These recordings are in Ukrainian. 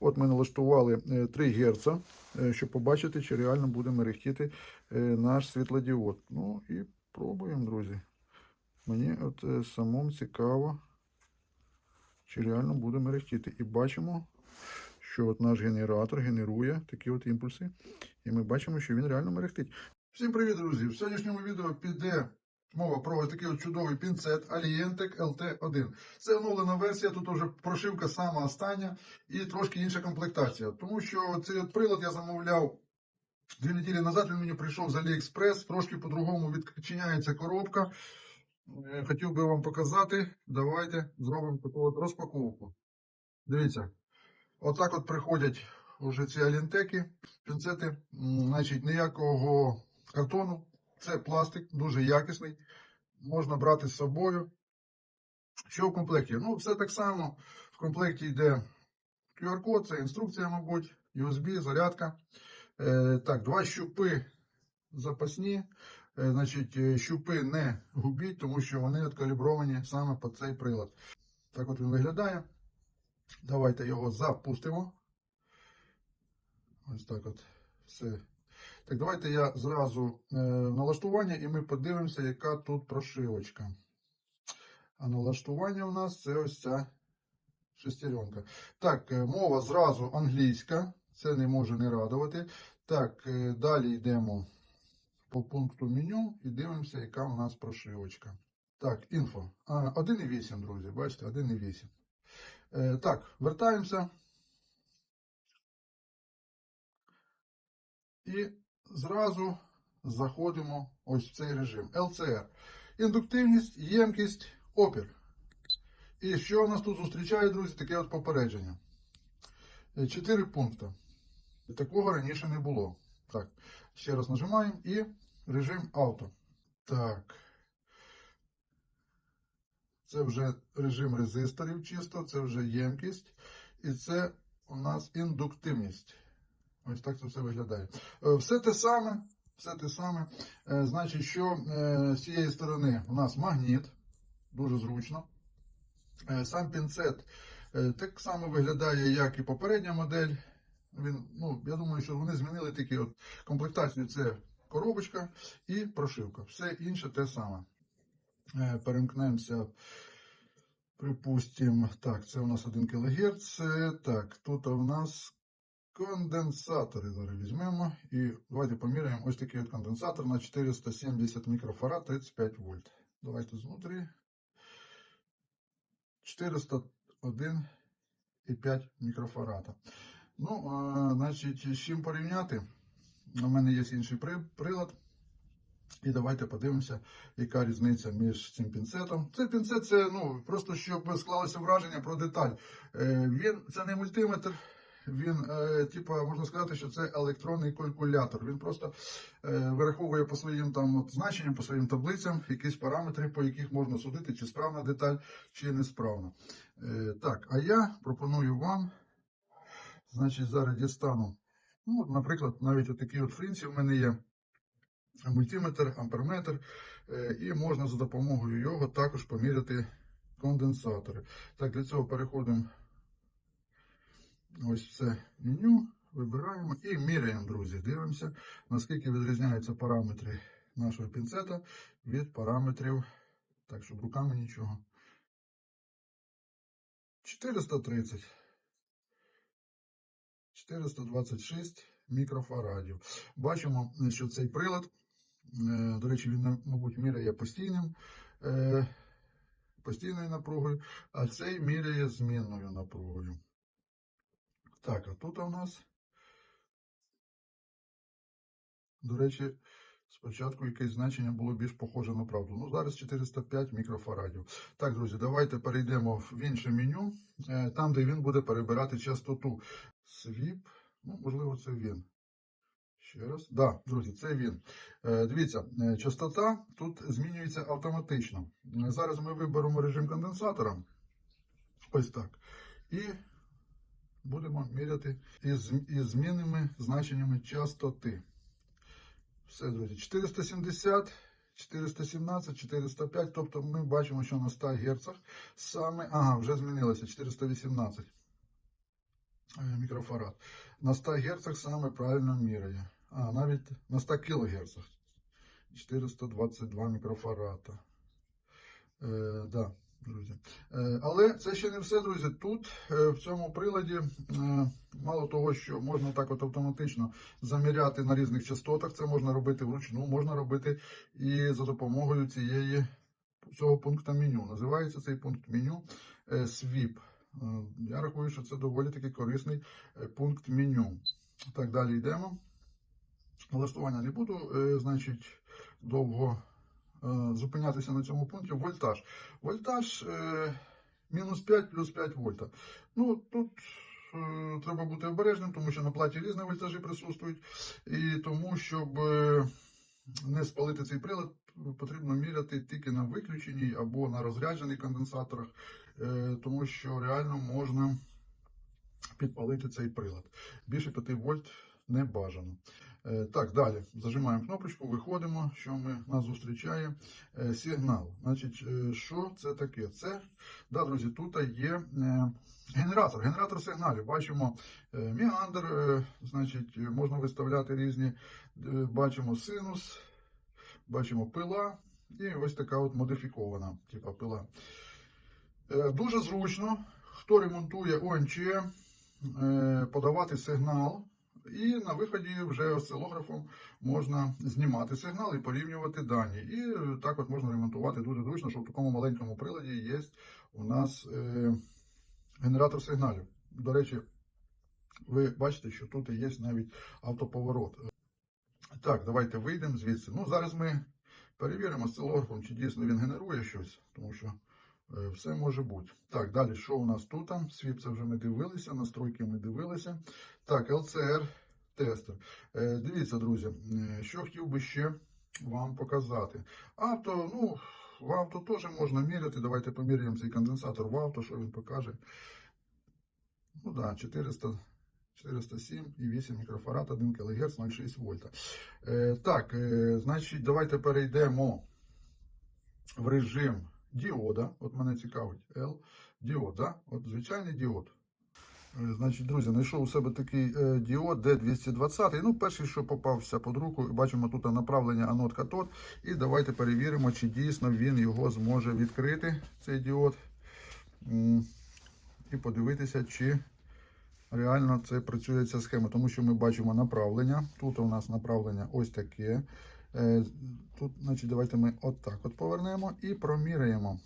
От ми налаштували е, 3 Гц, е, щоб побачити, чи реально буде мерехтіти е, наш світлодіод. Ну і пробуємо, друзі. Мені от е, самому цікаво, чи реально буде мерехтіти. І бачимо, що от наш генератор генерує такі от імпульси. І ми бачимо, що він реально мерехтить. Всім привіт, друзі! В сьогоднішньому відео піде мова про ось такий чудовий пінцет Alientec LT1. Це оновлена версія, тут вже прошивка сама остання і трошки інша комплектація. Тому що цей от прилад я замовляв дві неділі назад, він мені прийшов з AliExpress, трошки по-другому відчиняється коробка. Е, Хотів би вам показати. Давайте зробимо таку от розпаковку. Дивіться, отак от приходять уже ці алінтеки, пінцети. Значить, ніякого картону. Це пластик, дуже якісний. Можна брати з собою. Що в комплекті? Ну, все так само. В комплекті йде QR-код, це інструкція, мабуть, USB, зарядка. Е, так, два щупи запасні. Е, значить, е, щупи не губіть, тому що вони откалібровані саме під цей прилад. Так от він виглядає. Давайте його запустимо. Ось так от все. Так, давайте я зразу е, налаштування і ми подивимося, яка тут прошивочка. А налаштування у нас це ось ця шестеренка. Так, е, мова зразу англійська. Це не може не радувати. Так, е, далі йдемо по пункту меню і дивимося, яка у нас прошивочка. Так, інфо. А, 1,8, друзі, бачите, 1,8. Е, так, вертаємося. І зразу заходимо ось в цей режим. LCR. Індуктивність, ємкість, опір. І що у нас тут зустрічає, друзі, таке от попередження. Е, Чотири пункти. Такого раніше не було. Так, ще раз нажимаємо і режим авто. Так. Це вже режим резисторів чисто, це вже ємкість. І це у нас індуктивність. Ось так це все виглядає. Е, Все те саме, все те саме. Е, Значить, що е, з цієї сторони у нас магніт, дуже зручно. Сам пінцет так само виглядає, як і попередня модель. Він, ну, я думаю, що вони змінили тільки от комплектацію. Це коробочка і прошивка. Все інше те саме. Перемкнемося. Припустимо, так, це у нас 1 кГц. Так, тут у нас конденсатори зараз візьмемо. І давайте поміряємо ось такий от конденсатор на 470 мікрофарад 35 вольт. Давайте знутрі. 401,5 мікрофарада. Ну, а, значить, з чим порівняти? У мене є інший при- прилад. І давайте подивимося, яка різниця між цим пінцетом. Цей пінцет це ну, просто щоб склалося враження про деталь. Е, він це не мультиметр. Він, е, типа, можна сказати, що це електронний калькулятор. Він просто е, вираховує по своїм там от, значенням, по своїм таблицям якісь параметри, по яких можна судити, чи справна деталь, чи несправна. Е, так, а я пропоную вам, значить, зараз дістану. Ну, наприклад, навіть отакі от фрінці в мене є мультиметр, амперметр, е, і можна за допомогою його також поміряти конденсатори. Так, для цього переходимо ось це меню, вибираємо і міряємо, друзі. Дивимося, наскільки відрізняються параметри нашого пінцета від параметрів, так, щоб руками нічого. 430. 426 мікрофарадів. Бачимо, що цей прилад, е, до речі, він, мабуть, міряє постійним, е, постійною напругою, а цей міряє змінною напругою. Так, а тут у нас, до речі, спочатку якесь значення було більш похоже на правду. Ну, зараз 405 мікрофарадів. Так, друзі, давайте перейдемо в інше меню, е, там, де він буде перебирати частоту. Свіп, ну, можливо, це він. Ще раз. Так, да, друзі, це він. Е, дивіться, е, частота тут змінюється автоматично. Зараз ми виберемо режим конденсатора. Ось так. І будемо міряти із, із змінними значеннями частоти. Все, друзі, 470, 417, 405. Тобто ми бачимо, що на 100 Гц саме. Ага, вже змінилося 418. е, мікрофарад. На 100 Гц саме правильно міряє. А, навіть на 100 кГц. 422 мікрофарада. Е, да, друзі. Е, але це ще не все, друзі. Тут е, в цьому приладі е, мало того, що можна так от автоматично заміряти на різних частотах, це можна робити вручну, можна робити і за допомогою цієї цього пункту меню. Називається цей пункт меню Е, Я рахую, що це доволі таки корисний пункт меню. Так, далі йдемо. Налаштування не буду, значить, довго зупинятися на цьому пункті. Вольтаж. Вольтаж е, мінус 5 плюс 5 вольта. Ну, тут е, треба бути обережним, тому що на платі різні вольтажі присутствують. І тому, щоб е, не спалити цей прилад, потрібно міряти тільки на виключеній або на розряджених конденсаторах, е, тому що реально можна підпалити цей прилад. Більше 5 вольт не бажано. Е, Так, далі зажимаємо кнопочку, виходимо, що ми, нас зустрічає Е, сигнал. Значить, е, що це таке? Це, да, друзі, тут є генератор, генератор сигналів. Бачимо міандр, значить, можна виставляти різні, бачимо синус, бачимо пила і ось така от модифікована, типа пила. Дуже зручно, хто ремонтує ОНЧ, подавати сигнал. І на виході вже осцилографом можна знімати сигнал і порівнювати дані. І так от можна ремонтувати дуже зручно, що в такому маленькому приладі є у нас е, генератор сигналів. До речі, ви бачите, що тут є навіть автоповорот. Так, давайте вийдемо звідси. Ну, зараз ми перевіримо осцилографом, чи дійсно він генерує щось, тому що все може бути. Так, далі, що у нас тут? Свіп це вже ми дивилися, настройки ми дивилися. Так, LCR тестер. Е, Дивіться, друзі, е, що хотів би ще вам показати. Авто, ну, в авто теж можна міряти. Давайте поміряємо цей конденсатор в авто, що він покаже. Ну да, 400, 407,8 мікрофарад, 1 кГц, 0,6 вольта. Е, так, е, значить, давайте перейдемо в режим діода. От мене цікавить L. Діод, да? От звичайний діод. Е, Значить, друзі, знайшов у себе такий е, діод D220. Ну, перший, що попався під руку, бачимо тут направлення анод катод. І давайте перевіримо, чи дійсно він його зможе відкрити, цей діод. І подивитися, чи реально це працює ця схема. Тому що ми бачимо направлення. Тут у нас направлення ось таке. Е, Тут, значить, давайте ми отак от повернемо і проміряємо,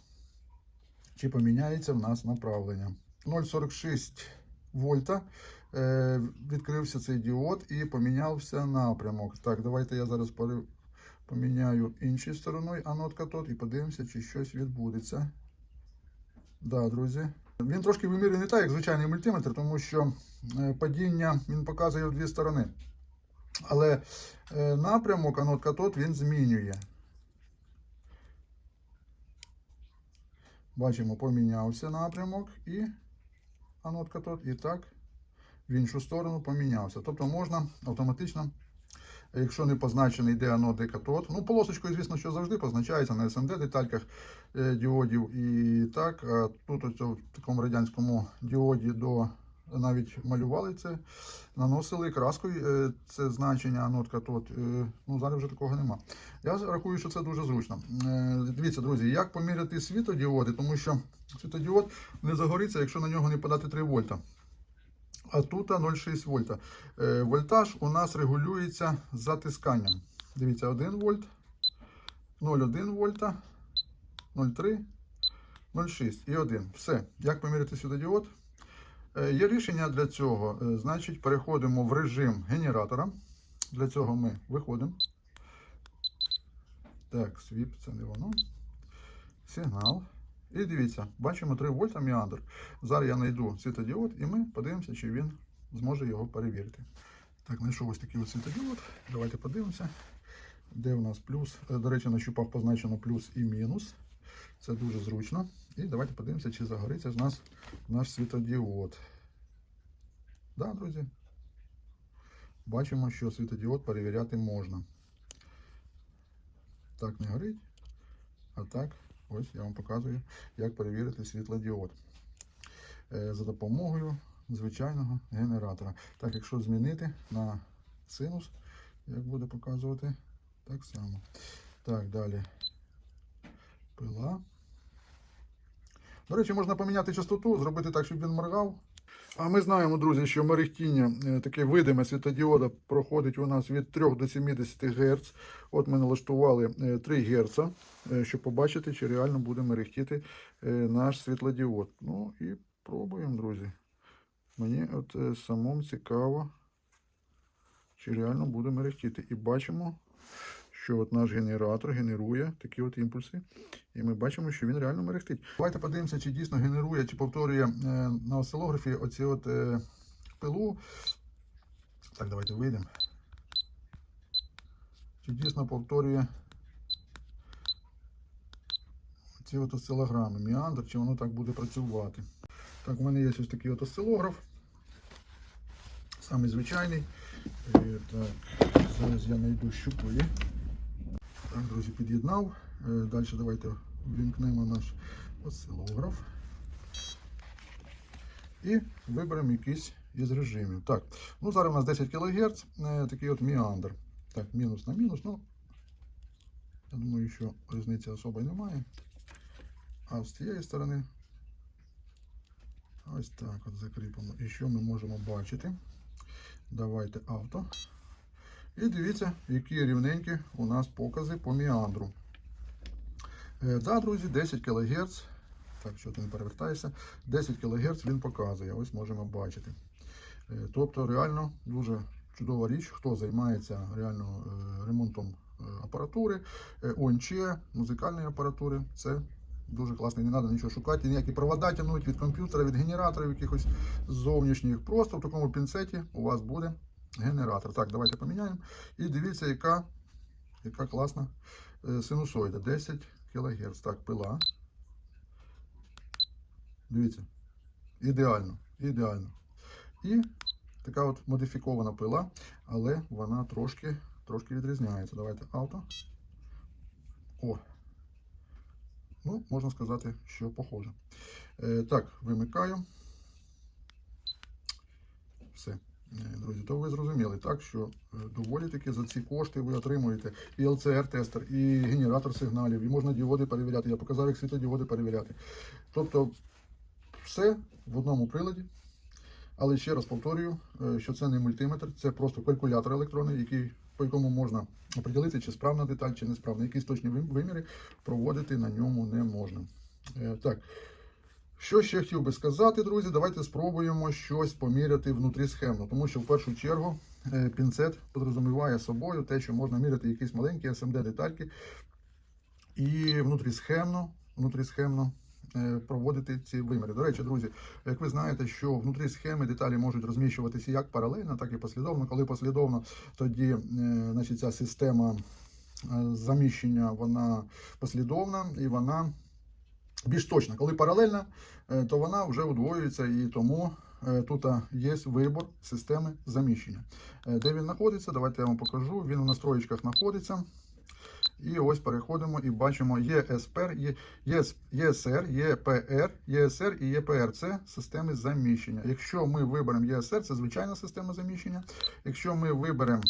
чи поміняється в нас направлення. 0,46 вольта. Е, відкрився цей діод і помінявся напрямок. Так, давайте я зараз поміняю іншою стороною анод катод і подивимося, чи щось відбудеться. Да, друзі. Він трошки вимірює не так, як звичайний мультиметр, тому що е, падіння він показує в дві сторони. Але е, напрямок анод катод він змінює. Бачимо, помінявся напрямок і анод катод, і так в іншу сторону помінявся. Тобто можна автоматично, якщо не позначений де анод, де катод. Ну, полосочкою, звісно, що завжди позначається на SMD детальках е, діодів. І так, тут ось в такому радянському діоді до навіть малювали це, наносили краскою е, це значення анод катод. Е, Ну, зараз вже такого нема. Я рахую, що це дуже зручно. Е, Дивіться, друзі, як поміряти світодіоди, тому що світодіод не загориться, якщо на нього не подати 3 вольта. А тут 0,6 вольта. Вольтаж у нас регулюється затисканням. Дивіться, 1 вольт, 0,1 вольта, 0,3, 0,6 і 1. Все. Як поміряти світодіод? Е, Є рішення для цього. Е, Значить, переходимо в режим генератора. Для цього ми виходимо. Так, свіп, це не воно. Сигнал. І дивіться, бачимо 3 вольта міандр. Зараз я знайду світодіод і ми подивимося, чи він зможе його перевірити. Так, знайшов ось такий світодіод. Давайте подивимося, де у нас плюс. Е, До речі, на щупах позначено плюс і мінус. Це дуже зручно. І давайте подивимося, чи загориться в нас наш світодіод. Да, друзі. Бачимо, що світодіод перевіряти можна. Так не горить. А так, ось я вам показую, як перевірити світлодіод. Е, За допомогою звичайного генератора. Так, якщо змінити на синус, як буде показувати, так само. Так, далі. Пила. До речі, можна поміняти частоту, зробити так, щоб він моргав. А ми знаємо, друзі, що мерехтіння, е, таке видиме світодіода, проходить у нас від 3 до 70 Гц. От ми налаштували е, 3 Гц, е, щоб побачити, чи реально буде мерехтіти е, наш світлодіод. Ну і пробуємо, друзі. Мені от е, самому цікаво, чи реально буде мерехтіти. І бачимо, що от наш генератор генерує такі от імпульси. І ми бачимо, що він реально мерехтить. Давайте подивимося, чи дійсно генерує, чи повторює е, на осцилографі оці от е, пилу. Так, давайте вийдемо. Чи дійсно повторює ці от осцилограми, міандр, чи воно так буде працювати. Так, у мене є ось такий от осцилограф. Самий звичайний. Е, Так, зараз я знайду щупи. Так, друзі, під'єднав. Е, Далі давайте ввімкнемо наш осцилограф. І виберемо якийсь із режимів. Так, ну зараз у нас 10 кГц, е, такий от міандр. Так, мінус на мінус. Ну, я думаю, що різниці особої немає. А з цієї сторони ось так от закріпимо. І що ми можемо бачити? Давайте авто. І дивіться, які рівненькі у нас покази по міандру. Е, да, друзі, 10 кГц. Так, що ти не перевертаєшся. 10 кГц він показує. Ось можемо бачити. Е, тобто, реально дуже чудова річ, хто займається реально е, ремонтом апаратури, ОНЧ, музикальної апаратури. Це дуже класно. Не треба нічого шукати, ніякі провода тягнуть від комп'ютера, від генераторів якихось зовнішніх. Просто в такому пінцеті у вас буде генератор. Так, давайте поміняємо. І дивіться, яка, яка класна е, синусоїда. 10 кГц. Так, пила. Дивіться. Ідеально. Ідеально. І така от модифікована пила, але вона трошки, трошки відрізняється. Давайте авто. О. Ну, можна сказати, що похоже. Е, так, вимикаю. Все. Е, Друзі, то ви зрозуміли, так, що е, доволі таки за ці кошти ви отримуєте і ЛЦР-тестер, і генератор сигналів, і можна діоди перевіряти. Я показав, як світлодіоди перевіряти. Тобто, все в одному приладі. Але ще раз повторюю, е, що це не мультиметр, це просто калькулятор електронний, який, по якому можна оприділити, чи справна деталь, чи несправна. Якісь точні виміри проводити на ньому не можна. Так. Що ще хотів би сказати, друзі, давайте спробуємо щось поміряти внутрісхемно, тому що в першу чергу е, пінцет підрозуміває собою те, що можна міряти якісь маленькі SMD детальки і внутрісхемно, внутрісхемно е, проводити ці виміри. До речі, друзі, як ви знаєте, що внутрі схеми деталі можуть розміщуватися як паралельно, так і послідовно. Коли послідовно, тоді е, значить, ця система заміщення вона послідовна і вона більш точна. Коли паралельна, е, то вона вже удвоюється і тому е, тут є вибор системи заміщення. Е, Де він знаходиться? Давайте я вам покажу. Він у настроєчках знаходиться. І ось переходимо і бачимо ЄСПР, ЄСР, ЄПР, ЄСР і ЄПР. Це системи заміщення. Якщо ми виберемо ЄСР, це звичайна система заміщення. Якщо ми виберемо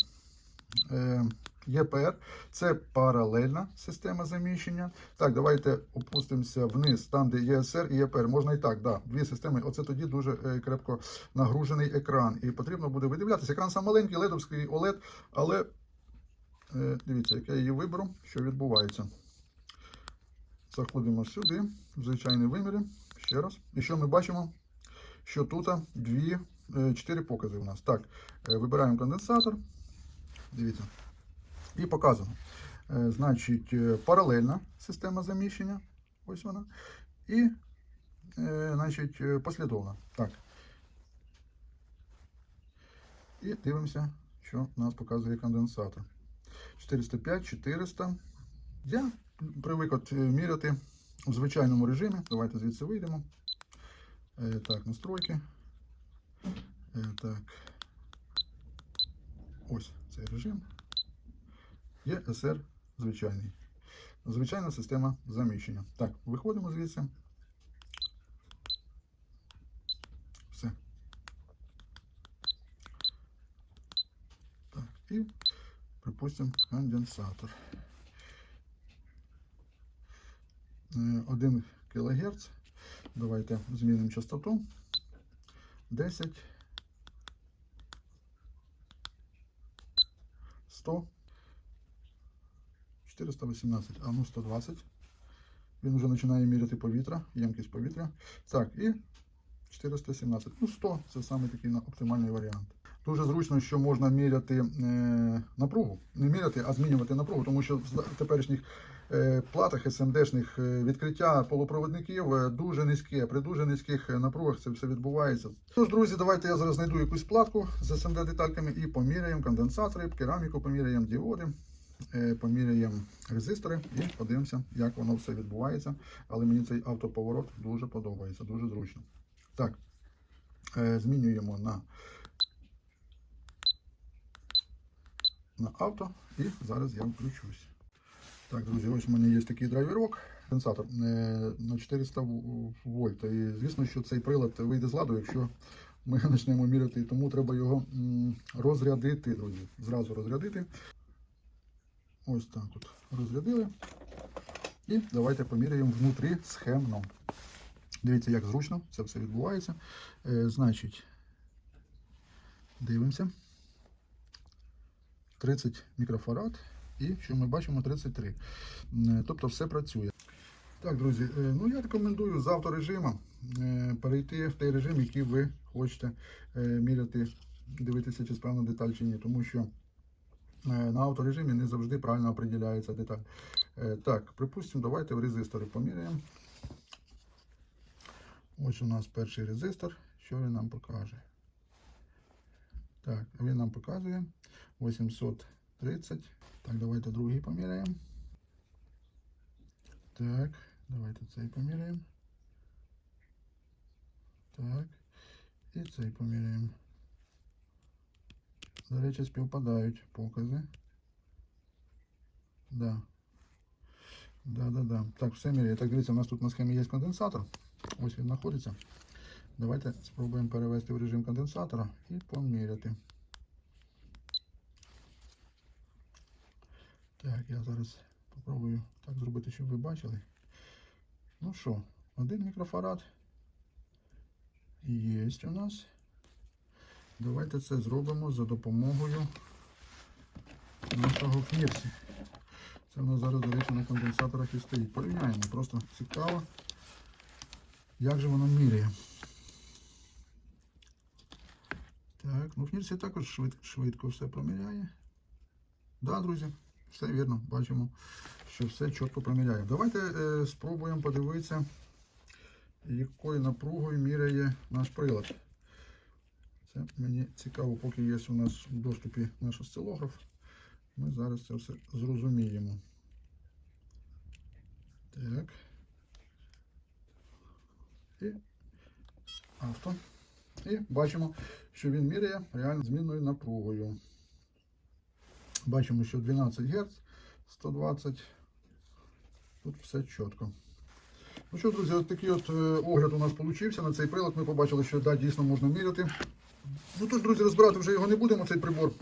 ЄПР, це паралельна система заміщення. Так, давайте опустимося вниз, там, де ЄСР і ЄПР. Можна і так, да, дві системи. Оце тоді дуже е, крепко нагружений екран. І потрібно буде видивлятися. Екран сам маленький, ледовський OLED, але Е, Дивіться, як я її виберу, що відбувається. Заходимо сюди, в звичайні виміри. Ще раз. І що ми бачимо? Що тут дві, е, чотири покази у нас. Так, вибираємо конденсатор. Дивіться. І показано. Е, Значить, е, паралельна система заміщення. Ось вона. І, е, значить, послідовна. Так. І дивимося, що нас показує конденсатор. 405, 400. Я привик от міряти в звичайному режимі. Давайте звідси вийдемо. Так, настройки. Так. Ось цей режим є СР звичайний. Звичайна система заміщення. Так, виходимо звідси. Все. Так, і припустимо конденсатор. Е, 1 кГц. Давайте змінимо частоту. 10. 100. 418, а ну 120. Він вже починає міряти повітря, ємкість повітря. Так, і 417. Ну, 100 це саме такий оптимальний варіант. Дуже зручно, що можна міряти е, напругу. Не міряти, а змінювати напругу, тому що в теперішніх е, платах СМДшних е, відкриття полупроводників дуже низьке. При дуже низьких напругах це все відбувається. Тож, друзі, давайте я зараз знайду якусь платку з СМД детальками і поміряємо конденсатори, кераміку, поміряємо діоди, поміряємо резистори і подивимося, як воно все відбувається. Але мені цей автоповорот дуже подобається, дуже зручно. Так, е, змінюємо на, на авто і зараз я включусь. Так, друзі, ось у мене є такий драйверок, конденсатор е, на 400 вольт. І звісно, що цей прилад вийде з ладу, якщо ми почнемо міряти, тому треба його розрядити, друзі. Зразу розрядити. Ось так от розрядили. І давайте поміряємо внутрі схемно. Дивіться, як зручно це все відбувається. Е, значить, дивимося. 30 мікрофарад і що ми бачимо 33. Е, Тобто все працює. Так, друзі, е, ну я рекомендую з авторежиму е, перейти в той режим, який ви хочете міряти, дивитися, чи справна деталь чи ні, тому що на авторежимі не завжди правильно определяється деталь. Е, Так, припустимо, давайте в резистори поміряємо. Ось у нас перший резистор. Що він нам покаже? Так, він нам показує 830. Так, давайте другий поміряємо. Так, давайте цей поміряємо. Так. І цей поміряємо. До речі, співпадають покази. Да. Да, да, да. Так, все міряє. Так, дивіться, у нас тут на схемі є конденсатор. Ось він знаходиться. Давайте спробуємо перевести в режим конденсатора і поміряти. Так, я зараз попробую так зробити, щоб ви бачили. Ну що, один мікрофарад є у нас. Давайте це зробимо за допомогою нашого кнірсі. Це в нас зараз, до речі, на конденсаторах і стоїть. Порівняємо, просто цікаво, як же воно міряє. Так, ну в Нірсі також швид, швидко все проміряє. Так, да, друзі, все вірно, бачимо, що все чітко проміряє. Давайте е, спробуємо подивитися, якою напругою міряє наш прилад. Це мені цікаво, поки є у нас в доступі наш осцилограф. Ми зараз це все зрозуміємо. Так. І авто. І бачимо, що він міряє реально змінною напругою. Бачимо, що 12 Гц, 120. Тут все чітко. Ну що, друзі, от такий от е, огляд у нас вийшов на цей прилад. Ми побачили, що да, дійсно можна міряти. Ну тож, друзі, розбирати вже його не будемо, цей прибор.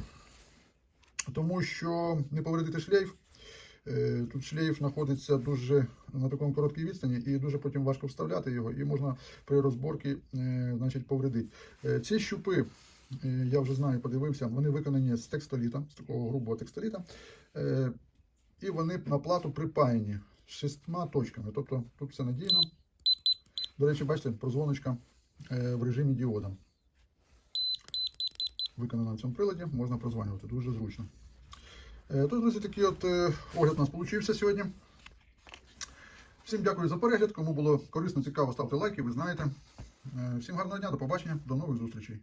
Тому що не повредити шлейф. Е, Тут шлейф знаходиться дуже на такому короткій відстані і дуже потім важко вставляти його, і можна при розборці е, значить, повредити. Е, Ці щупи, я вже знаю, подивився, вони виконані з текстоліта, з такого грубого текстоліта. І вони на плату припаяні шістьма точками. Тобто тут все надійно. До речі, бачите, прозвоночка в режимі діода. Виконана на цьому приладі, можна прозванювати, дуже зручно. Е, Тож, друзі, такий от е, огляд у нас получився сьогодні. Всім дякую за перегляд. Кому було корисно, цікаво, ставте лайки, ви знаєте. Е, Всім гарного дня, до побачення, до нових зустрічей.